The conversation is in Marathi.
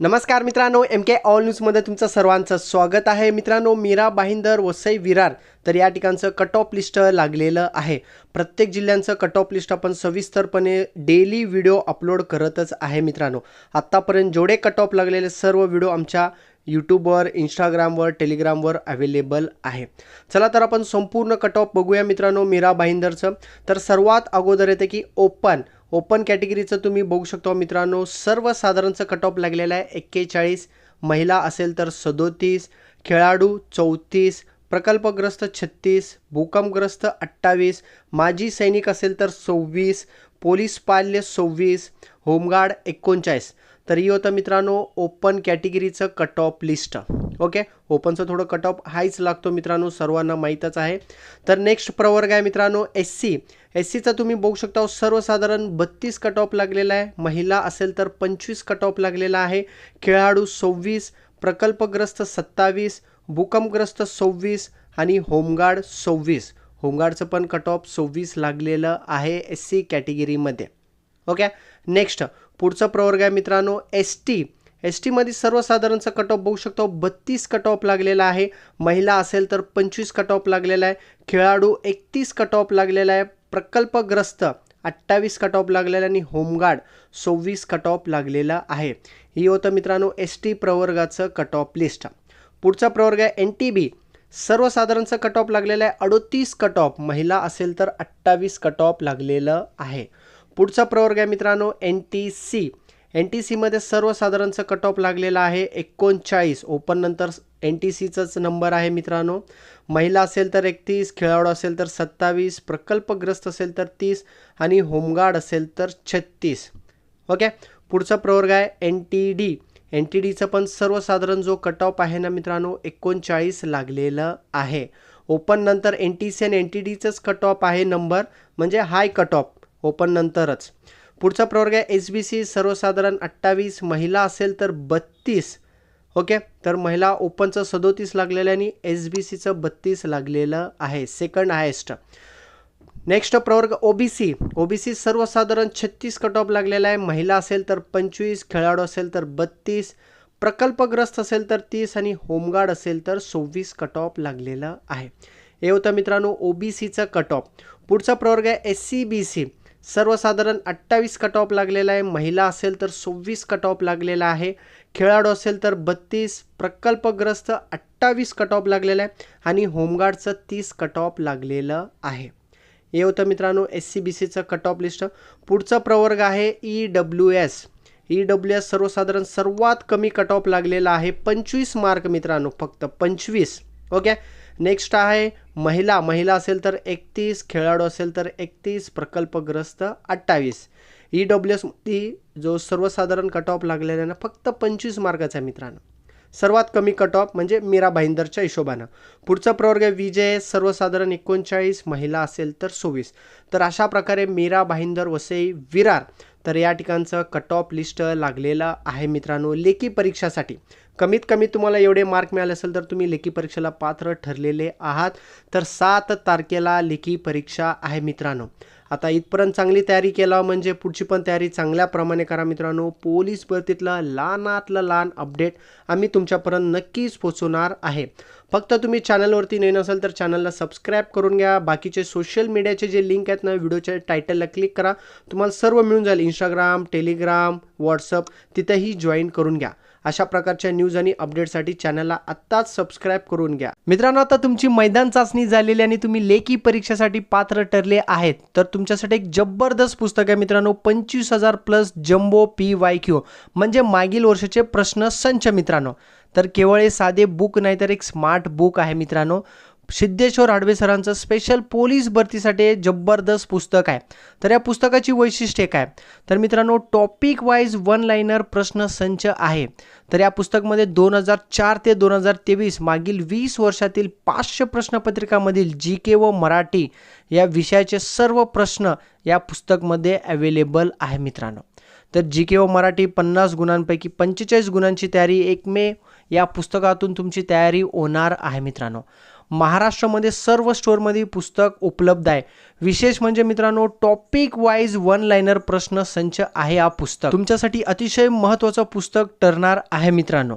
नमस्कार मित्रांनो एम के ऑल न्यूजमध्ये तुमचं सर्वांचं स्वागत आहे. मित्रांनो मीरा बाहिंदर वसई विरार तर या ठिकाणचं कट ऑफ लिस्ट लागलेलं आहे. प्रत्येक जिल्ह्यांचं कट ऑफ लिस्ट आपण सविस्तरपणे डेली व्हिडिओ अपलोड करतच आहे मित्रांनो. आत्तापर्यंत जेवढे कट ऑफ लागलेले सर्व व्हिडिओ आमच्या यूट्यूबवर इंस्टाग्रामवर टेलिग्रामवर अवेलेबल आहे. चला तर आपण संपूर्ण कट ऑफ बघूया मित्रांनो मीरा बाहिंदरचं. तर सर्वात अगोदर येते की ओपन ओपन कॅटेगरीचं तुम्ही बघू शकतो मित्रांनो. सर्वसाधारणचं कट ऑफ लागलेलं आहे एक्केचाळीस. महिला असेल तर सदोतीस. खेळाडू चौतीस. प्रकल्पग्रस्त छत्तीस. भूकंपग्रस्त अठ्ठावीस. माजी सैनिक असेल तर सव्वीस. पोलीस पाल्य सव्वीस. होमगार्ड एकोणचाळीस. तर ही होतं मित्रांनो ओपन कॅटेगरीचं कट ऑफ लिस्ट ओके? ओपनचं थोडं कट ऑफ हायच लागतो मित्रांनो सर्वांना माहीतच आहे. तर नेक्स्ट प्रवर्ग आहे मित्रांनो एस सी एस सीचा तुम्ही बघू शकता सर्वसाधारण बत्तीस कट ऑफ लागलेला आहे. महिला असेल तर पंचवीस कट ऑफ लागलेला आहे. खेळाडू सव्वीस प्रकल्पग्रस्त सत्तावीस भूकंपग्रस्त सव्वीस आणि होमगार्ड सव्वीस. होमगार्डचं पण कट ऑफ सव्वीस लागलेलं आहे एस सी कॅटेगरीमध्ये ओके? नेक्स्ट पुढचं प्रवर्ग आहे मित्रांनो एस टी एस टीमध्ये सर्वसाधारणचा कट ऑफ बघू शकतो. बत्तीस कट ऑफ लागलेला आहे. महिला असेल तर पंचवीस कट ऑफ लागलेला आहे. खेळाडू एकतीस कट ऑफ लागलेला आहे. प्रकल्पग्रस्त अठ्ठावीस कट ऑफ लागलेला आणि होमगार्ड सव्वीस कट ऑफ लागलेला आहे. ही होतं मित्रांनो एस टी प्रवर्गाचं कट ऑफ लिस्ट पुढचा प्रवर्ग आहे एन टी बी सर्वसाधारणचं कट ऑफ लागलेलं आहे. अडोतीस कट ऑफ महिला असेल तर अठ्ठावीस कट ऑफ लागलेलं आहे. पुढचा प्रवर्ग आहे मित्रांनो N T C N T सीमध्ये सर्वसाधारणचं कट ऑफ लागलेलं आहे एकोणचाळीस. ओपन नंतर एन टी सीचाच नंबर आहे मित्रांनो. महिला असेल तर एकतीस खेळाडू असेल तर सत्तावीस प्रकल्पग्रस्त असेल तर तीस आणि होमगार्ड असेल तर छत्तीस. ओके? पुढचा प्रवर्ग आहे N T D. N T डीचं पण सर्वसाधारण जो कट ऑफ आहे ना मित्रांनो एकोणचाळीस लागलेलं आहे. ओपन नंतर एन टी सी आणि एन टी डीचंच कट ऑफ आहे नंबर म्हणजे हाय कट ऑफ ओपन नंतरच. पुढचा प्रवर्ग आहे एस बी सी सर्वसाधारण अठ्ठावीस महिला असेल तर बत्तीस. ओके? तर महिला ओपनचं सदोतीस लागलेलं आहे आणि एस बी सीचं बत्तीस लागलेलं आहे सेकंड हायेस्ट नेक्स्ट प्रवर्ग O B C. O B C सर्वसाधारण छत्तीस कट ऑफ लागलेला आहे. महिला असेल तर पंचवीस खेळाडू असेल तर बत्तीस प्रकल्पग्रस्त असेल तर तीस आणि होमगार्ड असेल तर सव्वीस कट ऑफ लागलेलं आहे. हे होतं मित्रांनो ओ बी सीचं कट ऑफ पुढचा प्रवर्ग आहे एस सी बी सी. सर्वसाधारण अठ्ठावीस कट ऑफ लागलेला आहे. महिला असेल तर सव्वीस कट ऑफ लागलेला आहे. खेळाडू असेल तर बत्तीस. प्रकल्पग्रस्त अठ्ठावीस कट ऑफ लागलेला आहे आणि होमगार्डचं तीस कट ऑफ लागलेलं आहे. हे होतं मित्रांनो एस सी बी सीचं कट ऑफ लिस्ट पुढचा प्रवर्ग आहे E W S E W S सर्वसाधारण सर्वात कमी कट ऑफ लागलेला आहे. पंचवीस मार्क मित्रांनो फक्त पंचवीस. ओके? नेक्स्ट आहे महिला. महिला असेल तर एकतीस खेळाडू असेल तर एकतीस प्रकल्पग्रस्त अठ्ठावीस. ई डब्ल्यू एसमध्ये जो सर्वसाधारण कट ऑफ लागलेला आहे ना फक्त पंचवीस मार्काचा आहे मित्रांनो. सर्वात कमी कट ऑफ म्हणजे मीरा भाईंदरच्या हिशोबानं. पुढचा प्रवर्ग विजय सर्वसाधारण एकोणचाळीस महिला असेल तर सव्वीस. तर अशा प्रकारे मीरा भाईंदर वसई विरार. तर या ठिकाणचं कट ऑफ लिस्ट लागलेलं आहे मित्रांनो लेखी परीक्षासाठी. कमीत कमी तुम्हाला एवढे मार्क मिळाले असेल तर तुम्ही लेखी परीक्षेला पात्र ठरलेले आहात. तर सात तारखेला लेखी परीक्षा आहे मित्रांनो. आता इथपर्यंत चांगली तयारी केला म्हणजे पुढची पण तयारी चांगल्याप्रमाणे करा मित्रांनो. पोलीस भरतीतलं लहानातलं लहान अपडेट आम्ही तुमच्यापर्यंत नक्कीच पोचवणार आहे. फक्त तुम्ही चॅनलवरती नाही नसाल तर चॅनलला सबस्क्राईब करून घ्या. बाकीचे सोशल मीडियाचे जे लिंक आहेत ना व्हिडिओच्या टायटलला क्लिक करा. तुम्हाला सर्व मिळून जाईल. इंस्टाग्राम टेलिग्राम व्हॉट्सअप तिथेही जॉईन करून घ्या. अशा प्रकारच्या न्यूज आणि अपडेटसाठी चॅनलला आत्ताच सबस्क्राईब करून घ्या. मित्रांनो आता तुमची मैदान चाचणी झालेली आणि तुम्ही लेखी परीक्षेसाठी पात्र ठरले आहेत तर तुमच्यासाठी एक जबरदस्त पुस्तक आहे मित्रांनो पंचवीस हजार plus jumbo P Y Q म्हणजे मागील वर्षाचे प्रश्न संच मित्रांनो. तर केवळ हे साधे बुक नाही तर एक स्मार्ट बुक आहे मित्रांनो. सिद्धेश्वर हाडवे सरांचं स्पेशल पोलीस भरतीसाठी जबरदस्त पुस्तक आहे. तर या पुस्तकाची वैशिष्ट्ये काय? तर मित्रांनो टॉपिक वाईज वन लाईनर प्रश्न संच आहे. तर या पुस्तकमध्ये दोन हजार चार ते दोन हजार तेवीस मागील वीस वर्षातील पाचशे प्रश्नपत्रिकामधील जी के व मराठी या विषयाचे सर्व प्रश्न या पुस्तकमध्ये अवेलेबल आहे मित्रांनो. तर जी के व मराठी पन्नास गुणांपैकी पंचेचाळीस गुणांची तयारी एक मे या पुस्तकातून तुमची तयारी होणार आहे मित्रांनो. महाराष्ट्रामध्ये सर्व स्टोअरमध्ये पुस्तक उपलब्ध आहे. विशेष म्हणजे मित्रांनो टॉपिक वाईज वन लाईनर प्रश्न संच आहे हा पुस्तक. तुमच्यासाठी अतिशय महत्त्वाचं पुस्तक ठरणार आहे मित्रांनो.